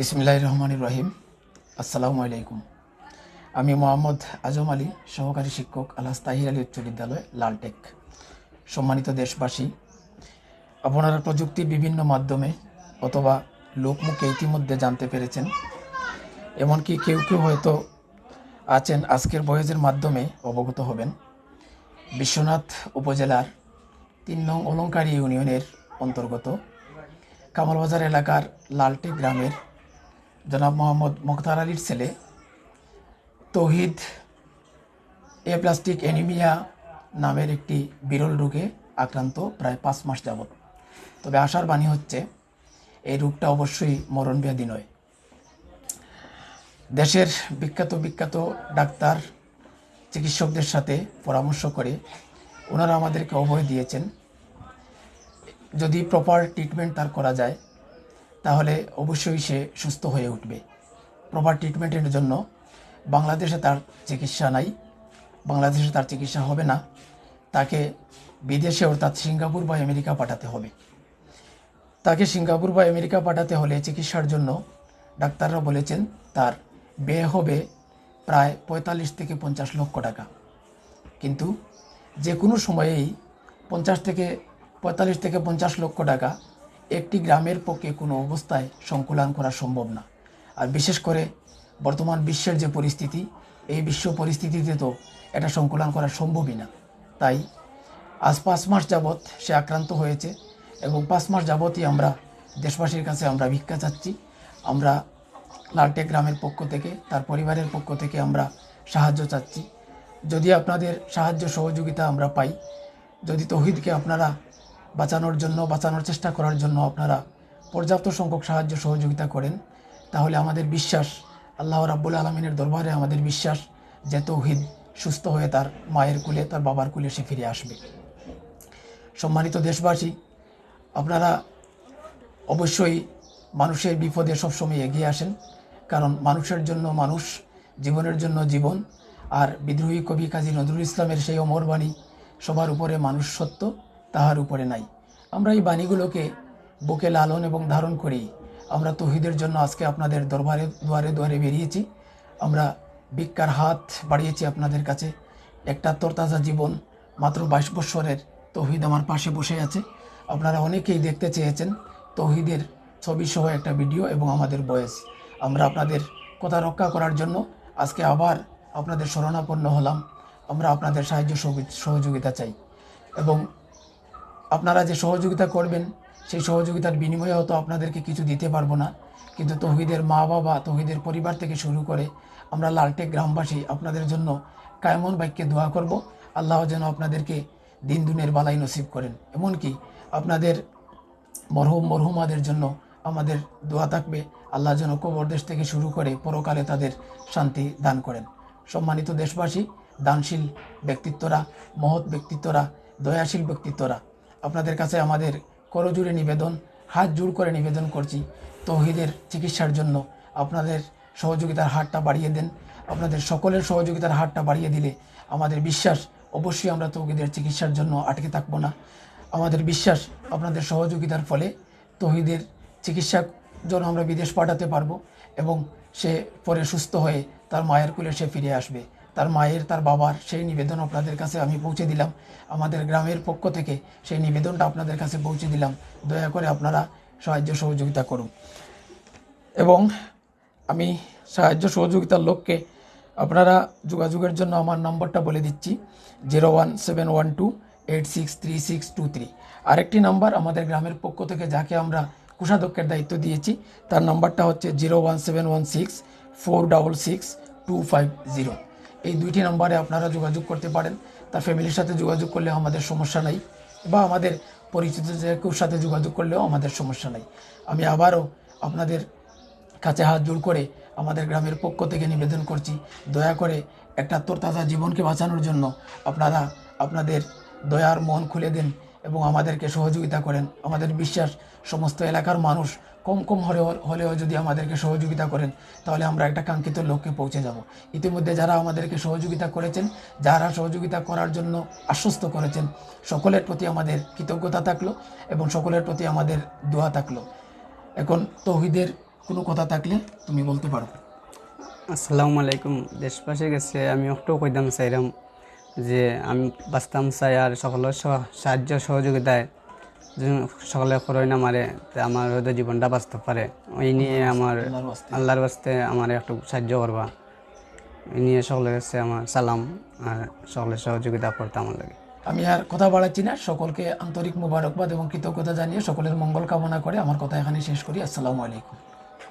বিসমিল্লাহ রহমান ইব্রাহিম আসসালামু আলাইকুম। আমি মোহাম্মদ আজম আলী, সহকারী শিক্ষক আলহাজ তাহির আলী উচ্চ বিদ্যালয়, লালটেক। সম্মানিত দেশবাসী, আপনারা প্রযুক্তির বিভিন্ন মাধ্যমে অথবা লোকমুখে ইতিমধ্যে জানতে পেরেছেন, এমনকি কেউ কেউ হয়তো আছেন, আজকের বয়েজের মাধ্যমে অবগত হবেন। বিশ্বনাথ উপজেলার তিন নং অলঙ্কারী ইউনিয়নের অন্তর্গত কামালবাজার এলাকার লালটি গ্রামের জনাব মোহাম্মদ মোখতার আলীর ছেলে, তৌহিদ এ প্লাস্টিক অ্যানিমিয়া নামের একটি বিরল রোগে আক্রান্ত প্রায় পাঁচ মাস যাবৎ। তবে আশার বাণী হচ্ছে, এই রোগটা অবশ্যই মরণ ব্যাধি নয়। দেশের বিখ্যাত বিখ্যাত ডাক্তার, চিকিৎসকদের সাথে পরামর্শ করে ওনারা আমাদেরকে অভয় দিয়েছেন, যদি প্রপার ট্রিটমেন্ট তার করা যায় তাহলে অবশ্যই সে সুস্থ হয়ে উঠবে। প্রপার ট্রিটমেন্টের জন্য বাংলাদেশে তার চিকিৎসা নাই, বাংলাদেশে তার চিকিৎসা হবে না, তাকে বিদেশে অর্থাৎ সিঙ্গাপুর বা আমেরিকা পাঠাতে হবে। তাকে সিঙ্গাপুর বা আমেরিকা পাঠাতে হলে চিকিৎসার জন্য ডাক্তাররা বলেছেন, তার ব্যয় হবে প্রায় পঁয়তাল্লিশ থেকে পঞ্চাশ লক্ষ টাকা। কিন্তু যে কোনো সময়েই পঞ্চাশ থেকে পঁয়তাল্লিশ থেকে পঞ্চাশ লক্ষ টাকা একটি গ্রামের পক্ষে কোনো অবস্থায় সংকুলান করা সম্ভব না। আর বিশেষ করে বর্তমান বিশ্বের যে পরিস্থিতি, এই বিশ্ব পরিস্থিতিতে তো এটা সংকুলান করা সম্ভবই না। তাই আজ পাঁচ মাস যাবৎ সে আক্রান্ত হয়েছে এবং পাঁচ মাস যাবতই আমরা দেশবাসীর কাছে আমরা ভিক্ষা চাচ্ছি। আমরা লালটেক গ্রামের পক্ষ থেকে, তার পরিবারের পক্ষ থেকে আমরা সাহায্য চাচ্ছি। যদি আপনাদের সাহায্য সহযোগিতা আমরা পাই, যদি তৌহিদকে আপনারা বাঁচানোর জন্য, বাঁচানোর চেষ্টা করার জন্য আপনারা পর্যাপ্ত সংখ্যক সাহায্য, সহযোগিতা করেন। তাহলে আমাদের বিশ্বাস, আল্লাহ রাব্বুল আলমিনের দরবারে আমাদের বিশ্বাস যে তৌহিদ সুস্থ হয়ে তার মায়ের কুলে, তার বাবার কুলে সে ফিরে আসবে। সম্মানিত দেশবাসী, আপনারা অবশ্যই মানুষের বিপদে সবসময় এগিয়ে আসেন, কারণ মানুষের জন্য মানুষ, জীবনের জন্য জীবন। আর বিদ্রোহী কবি কাজী নজরুল ইসলামের সেই অমর বাণী, সবার উপরে মানুষ সত্য। তাহার উপরে নাই। আমরা এই বাণীগুলোকে বুকে লালন এবং ধারণ করি। আমরা তহিদের জন্য আজকে আপনাদের দরবারে, দুয়ারে দুয়ারে বেরিয়েছি। আমরা ভিক্ষার হাত বাড়িয়েছি আপনাদের কাছে। একটা তরতাজা জীবন মাত্র বাইশ বৎসরের তহিদ আমার পাশে বসে আছে। আপনারা অনেকেই দেখতে চেয়েছেন তহিদের ছবি সহ একটা ভিডিও এবং আমাদের বয়েস। আমরা আপনাদের কথা রক্ষা করার জন্য আজকে আবার আপনাদের শরণাপন্ন হলাম। আমরা আপনাদের সাহায্য সহযোগিতা চাই। এবং আপনারা যে সহযোগিতা করবেন, সেই সহযোগিতার বিনিময়ে হয়তো আপনাদেরকে কিছু দিতে পারব না। কিন্তু তহিদের মা বাবা, তহিদের পরিবার থেকে শুরু করে আমরা লালটেক গ্রামবাসী আপনাদের জন্য কায়মন বাক্যে দোয়া করব। আল্লাহ যেন আপনাদেরকে দিন দুনের বালাই নসিব করেন। এমনকি আপনাদের মরহুম, মরহুমাদের জন্য আমাদের দোয়া থাকবে। আল্লাহ যেন কবর দেশ থেকে শুরু করে পরকালে তাদের শান্তি দান করেন। সম্মানিত দেশবাসী, দানশীল ব্যক্তিত্বরা, মহৎ ব্যক্তিত্বরা, দয়াশীল ব্যক্তিত্বরা আপনাদের কাছে আমাদের করজুড়ে নিবেদন, হাত জোড় করে নিবেদন করছি। তৌহিদের চিকিৎসার জন্য আপনাদের সহযোগিতার হারটা বাড়িয়ে দেন। আপনাদের সকলের সহযোগিতার হারটা বাড়িয়ে দিলে আমাদের বিশ্বাস অবশ্যই আমরা তৌহিদের চিকিৎসার জন্য আটকে থাকব না। আমাদের বিশ্বাস আপনাদের সহযোগিতার ফলে তহিদের চিকিৎসার জন্য আমরা বিদেশ পাঠাতে পারব এবং সে পরে সুস্থ হয়ে তার মায়ের কুলে সে ফিরে আসবে। তার মায়ের, তার বাবার সেই নিবেদন আপনাদের কাছে আমি পৌঁছে দিলাম। আমাদের গ্রামের পক্ষ থেকে সেই নিবেদনটা আপনাদের কাছে পৌঁছে দিলাম। দয়া করে আপনারা সাহায্য সহযোগিতা করুন। এবং আমি সাহায্য সহযোগিতার লক্ষ্যে আপনারা যোগাযোগের জন্য আমার নম্বরটা বলে দিচ্ছি, zero one seven one two eight six three six two three. আরেকটি নাম্বার আমাদের গ্রামের পক্ষ থেকে যাকে আমরা কোষাধ্যক্ষের দায়িত্ব দিয়েছি, তার নাম্বারটা হচ্ছে zero one seven one six four double six two five zero. এই দুইটি নম্বরে আপনারা যোগাযোগ করতে পারেন। তার ফ্যামিলির সাথে যোগাযোগ করলে আমাদের সমস্যা নাই বা আমাদের পরিচিত যে কেউ সাথে যোগাযোগ করলেও আমাদের সমস্যা নাই। আমি আবারও আপনাদের কাছে হাত জোড় করে আমাদের গ্রামের পক্ষ থেকে নিবেদন করছি, দয়া করে একটা তরতাজা জীবনকে বাঁচানোর জন্য আপনারা আপনাদের দয়ার মন খুলে দেন এবং আমাদেরকে সহযোগিতা করেন। আমাদের বিশ্বাস, সমস্ত এলাকার মানুষ কম কম হলেও হলেও যদি আমাদেরকে সহযোগিতা করেন, তাহলে আমরা একটা কাঙ্ক্ষিত লক্ষ্যে পৌঁছে যাব। ইতিমধ্যে যারা আমাদেরকে সহযোগিতা করেছেন, যারা সহযোগিতা করার জন্য আশ্বস্ত করেছেন, সকলের প্রতি আমাদের কৃতজ্ঞতা থাকল এবং সকলের প্রতি আমাদের দোয়া থাকল। এখন তৌহিদের কোনো কথা থাকলে তুমি বলতে পারো। আসসালামু আলাইকুম। দেশবাসীর কাছে আমি একটু কইতাম চাইলাম যে আমি বাঁচতাম চাই আর সকলের সাহায্য সহযোগিতায় সকলে করোনা মারে তে আমার হয়তো জীবনটা বাঁচতে পারে। ওই নিয়ে আমার আল্লাহর বাঁচতে আমার একটু সাহায্য করবা। এই নিয়ে সকলের কাছে আমার সালাম আর সকলের সহযোগিতা করতে আমার লাগে। আমি আর কথা বাড়াচ্ছি না। সকলকে আন্তরিক মুবারকবাদ এবং কৃতজ্ঞতা জানিয়ে সকলের মঙ্গল কামনা করে আমার কথা এখানে শেষ করি। আসসালামু আলাইকুম।